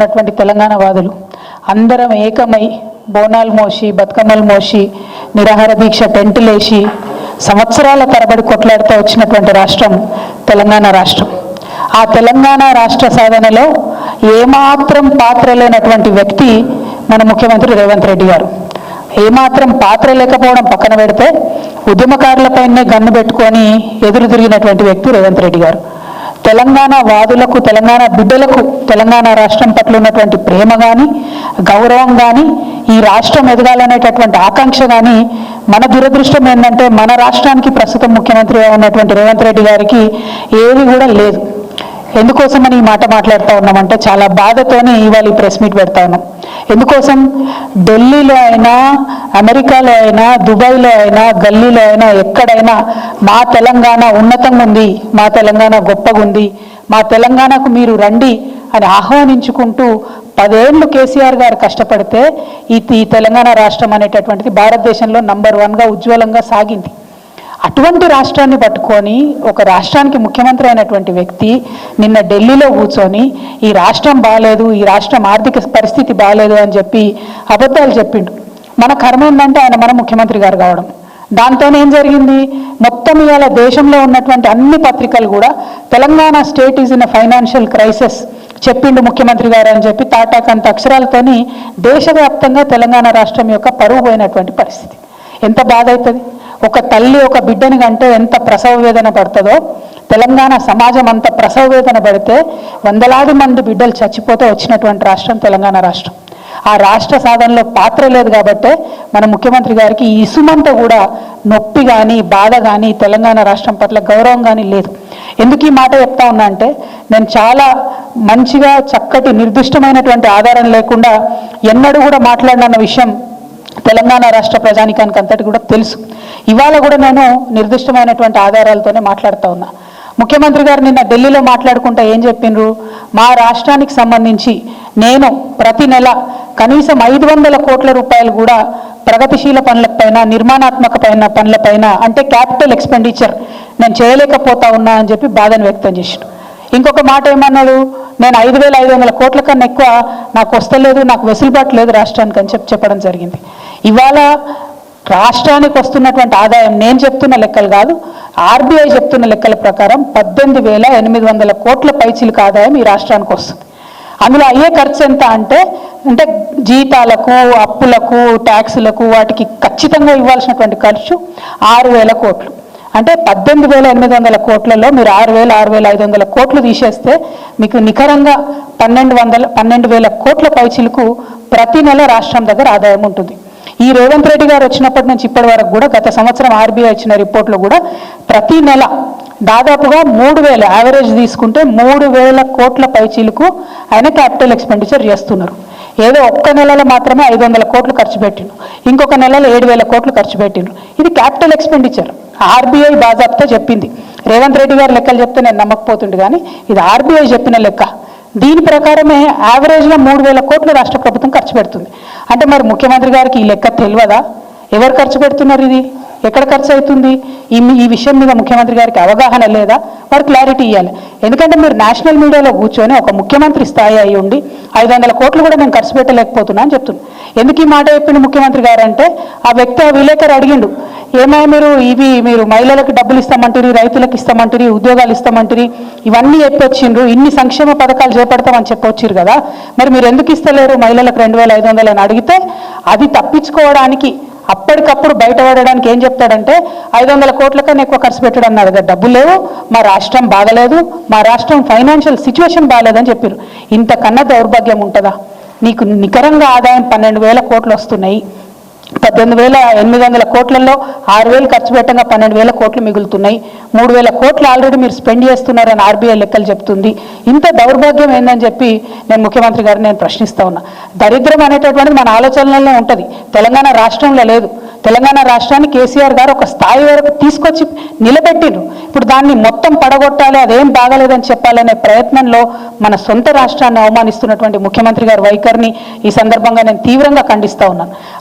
ఉన్నటువంటి తెలంగాణ వాదులు అందరం ఏకమై బోనాలు మోసి బతుకమ్మలు మోసి నిరాహార దీక్ష టెంటులేసి సంవత్సరాల తరబడి కొట్లాడుతూ వచ్చినటువంటి రాష్ట్రం తెలంగాణ రాష్ట్రం. ఆ తెలంగాణ రాష్ట్ర సాధనలో ఏమాత్రం పాత్ర లేనటువంటి వ్యక్తి మన ముఖ్యమంత్రి రేవంత్ రెడ్డి గారు. ఏమాత్రం పాత్ర లేకపోవడం పక్కన పెడితే ఉద్యమకారులపైనే గన్ను పెట్టుకొని ఎదురు తిరిగినటువంటి వ్యక్తి రేవంత్ రెడ్డి గారు. తెలంగాణ వాదులకు తెలంగాణ బిడ్డలకు తెలంగాణ రాష్ట్రం పట్ల ఉన్నటువంటి ప్రేమ కానీ గౌరవం కానీ ఈ రాష్ట్రం ఎదగాలనేటటువంటి ఆకాంక్ష కానీ మన దురదృష్టం ఏంటంటే మన రాష్ట్రానికి ప్రస్తుతం ముఖ్యమంత్రిగా ఉన్నటువంటి రేవంత్ రెడ్డి గారికి ఏది కూడా లేదు. ఎందుకోసమని ఈ మాట మాట్లాడుతూ ఉన్నామంటే చాలా బాధతోనే ఇవాళ ఈ ప్రెస్ మీట్ పెడతా ఉన్నాం. ఎందుకోసం? ఢిల్లీలో అయినా అమెరికాలో అయినా దుబాయ్లో అయినా గల్లీలో అయినా ఎక్కడైనా మా తెలంగాణ ఉన్నతంగా ఉంది మా తెలంగాణ గొప్పగా ఉంది మా తెలంగాణకు మీరు రండి అని ఆహ్వానించుకుంటూ పదేళ్ళు కేసీఆర్ గారు కష్టపడితే ఈ ఈ తెలంగాణ రాష్ట్రం అనేటటువంటిది భారతదేశంలో నంబర్ వన్గా ఉజ్వలంగా సాగింది. అటువంటి రాష్ట్రాన్ని పట్టుకొని ఒక రాష్ట్రానికి ముఖ్యమంత్రి అయినటువంటి వ్యక్తి నిన్న ఢిల్లీలో కూర్చొని ఈ రాష్ట్రం బాగాలేదు ఈ రాష్ట్రం ఆర్థిక పరిస్థితి బాగాలేదు అని చెప్పి అబద్ధాలు చెప్పిండు. మన కర్మ ఏంటంటే ఆయన మన ముఖ్యమంత్రి గారు కావడం. దాంతో ఏం జరిగింది? మొత్తం ఇవాళ దేశంలో ఉన్నటువంటి అన్ని పత్రికలు కూడా Telangana state is in financial crisis చెప్పిండు ముఖ్యమంత్రి గారు అని చెప్పి తాటాకంత అక్షరాలతోని దేశవ్యాప్తంగా తెలంగాణ రాష్ట్రం యొక్క పరువు పోయినటువంటి పరిస్థితి. ఎంత బాధ అవుతుంది? ఒక తల్లి ఒక బిడ్డని కంటే ఎంత ప్రసవ వేదన పడుతుందో తెలంగాణ సమాజం అంత ప్రసవ వేదన పడితే వందలాది మంది బిడ్డలు చచ్చిపోతే వచ్చినటువంటి రాష్ట్రం తెలంగాణ రాష్ట్రం. ఆ రాష్ట్ర సాధనలో పాత్ర లేదు కాబట్టే మన ముఖ్యమంత్రి గారికి ఈ కూడా నొప్పి కానీ బాధ కానీ తెలంగాణ రాష్ట్రం పట్ల గౌరవం కానీ లేదు. ఎందుకు ఈ మాట చెప్తా ఉన్నా అంటే నేను చాలా మంచిగా చక్కటి నిర్దిష్టమైనటువంటి ఆధారం లేకుండా ఎన్నడూ కూడా మాట్లాడిన విషయం తెలంగాణ రాష్ట్ర ప్రజానికానికి అంతటి కూడా తెలుసు. ఇవాళ కూడా నేను నిర్దిష్టమైనటువంటి ఆధారాలతోనే మాట్లాడుతూ ఉన్నా. ముఖ్యమంత్రి గారు నిన్న ఢిల్లీలో మాట్లాడుకుంటా ఏం చెప్పిండ్రు? మా రాష్ట్రానికి సంబంధించి నేను ప్రతి నెల కనీసం ఐదు వందల కోట్ల రూపాయలు కూడా ప్రగతిశీల పనులపైన నిర్మాణాత్మక పైన పనులపైన అంటే క్యాపిటల్ ఎక్స్పెండిచర్ నేను చేయలేకపోతా ఉన్నా అని చెప్పి బాధను వ్యక్తం చేసిన ఇంకొక మాట ఏమన్నాడు? నేను ఐదు వేల ఐదు వందల కోట్ల కన్నా ఎక్కువ నాకు వస్తలేదు నాకు వెసులుబాటు లేదు రాష్ట్రానికి అని చెప్పి చెప్పడం జరిగింది. ఇవాళ రాష్ట్రానికి వస్తున్నటువంటి ఆదాయం నేను చెప్తున్న లెక్కలు కాదు ఆర్బీఐ చెప్తున్న లెక్కల ప్రకారం పద్దెనిమిది వేల ఎనిమిది వందల కోట్ల పైచిలకు ఆదాయం ఈ రాష్ట్రానికి వస్తుంది. అందులో అయ్యే ఖర్చు ఎంత అంటే అంటే జీతాలకు అప్పులకు ట్యాక్సులకు వాటికి ఖచ్చితంగా ఇవ్వాల్సినటువంటి ఖర్చు ఆరు వేల కోట్లు. అంటే పద్దెనిమిది వేల ఎనిమిది వందల కోట్లలో మీరు ఆరు వేల ఆరు వేల ఐదు వందల కోట్లు తీసేస్తే మీకు నికరంగా పన్నెండు వందల పన్నెండు వేల కోట్ల పైచిలకు ప్రతి నెల రాష్ట్రం దగ్గర ఆదాయం ఉంటుంది. ఈ రేవంత్ రెడ్డి గారు వచ్చినప్పటి నుంచి ఇప్పటి వరకు కూడా గత సంవత్సరం ఆర్బీఐ ఇచ్చిన రిపోర్ట్లో కూడా ప్రతి నెల దాదాపుగా మూడు వేల యావరేజ్ తీసుకుంటే మూడు వేల కోట్ల పైచీలకు ఆయన క్యాపిటల్ ఎక్స్పెండిచర్ చేస్తున్నారు. ఏదో ఒక్క నెలలో మాత్రమే ఐదు వందల కోట్లు ఖర్చు పెట్టిండు. ఇంకొక నెలలో ఏడు వేల కోట్లు ఖర్చు పెట్టిండ్రు ఇది క్యాపిటల్ ఎక్స్పెండిచర్ ఆర్బీఐ బాజాబ్తో చెప్పింది. రేవంత్ రెడ్డి గారు లెక్కలు చెప్తే నేను నమ్మకపోతుండే కానీ ఇది ఆర్బీఐ చెప్పిన లెక్క. దీని ప్రకారమే యావరేజ్గా మూడు వేల కోట్లు రాష్ట్ర ప్రభుత్వం ఖర్చు పెడుతుంది. అంటే మరి ముఖ్యమంత్రి గారికి ఈ లెక్క తెలియదా? ఎవరు ఖర్చు పెడుతున్నారు ఇది? ఎక్కడ ఖర్చు అవుతుంది? ఈ ఈ విషయం మీద ముఖ్యమంత్రి గారికి అవగాహన లేదా? వారు క్లారిటీ ఇవ్వాలి ఎందుకంటే మీరు నేషనల్ మీడియాలో కూర్చొని ఒక ముఖ్యమంత్రి స్థాయి అయి ఉండి ఐదు వందల కోట్లు కూడా నేను ఖర్చు పెట్టలేకపోతున్నా అని చెప్తున్నాను ఎందుకు ఈ మాట చెప్పిండు ముఖ్యమంత్రి గారు అంటే ఆ వ్యక్తి ఆ విలేకరు అడిగిండు ఏమై మీరు? ఇవి మీరు మహిళలకు డబ్బులు ఇస్తామంటారు రైతులకు ఇస్తామంటారు ఉద్యోగాలు ఇస్తామంటారు ఇవన్నీ చెప్పొచ్చిండ్రు. ఇన్ని సంక్షేమ పథకాలు చేపడతామని చెప్పొచ్చారు కదా. మరి మీరు ఎందుకు ఇస్తలేరు మహిళలకు రెండు వేల ఐదు వందలు అని అడిగితే అది తప్పించుకోవడానికి అప్పటికప్పుడు బయటపడడానికి ఏం చెప్తాడంటే ఐదు వందల కోట్లకన్నా ఎక్కువ ఖర్చు పెట్టడం అన్నాడు కదా డబ్బులు లేవు మా రాష్ట్రం బాగలేదు మా రాష్ట్రం ఫైనాన్షియల్ సిచ్యువేషన్ బాగలేదని చెప్పారు ఇంతకన్నా దౌర్భాగ్యం ఉంటుందా? నీకు నికరంగా ఆదాయం పన్నెండు వేల కోట్లు వస్తున్నాయి. పద్దెనిమిది వేల ఎనిమిది వందల కోట్లలో ఆరు వేలు ఖర్చు పెట్టగా పన్నెండు వేల కోట్లు మిగులుతున్నాయి. మూడు వేల కోట్లు ఆల్రెడీ మీరు స్పెండ్ చేస్తున్నారని ఆర్బీఐ లెక్కలు చెప్తుంది. ఇంత దౌర్భాగ్యం ఏందని చెప్పి నేను ముఖ్యమంత్రి గారిని నేను ప్రశ్నిస్తా ఉన్నా. దరిద్రం అనేటటువంటిది మన ఆలోచనలలో ఉంటుంది. తెలంగాణ రాష్ట్రంలో లేదు. తెలంగాణ రాష్ట్రాన్ని కేసీఆర్ గారు ఒక స్థాయి వరకు తీసుకొచ్చి నిలబెట్టిండ్రు. ఇప్పుడు దాన్ని మొత్తం పడగొట్టాలి అదేం బాగలేదని చెప్పాలనే ప్రయత్నంలో మన సొంత రాష్ట్రాన్ని అవమానిస్తున్నటువంటి ముఖ్యమంత్రి గారి వైఖరిని ఈ సందర్భంగా నేను తీవ్రంగా ఖండిస్తూ ఉన్నాను.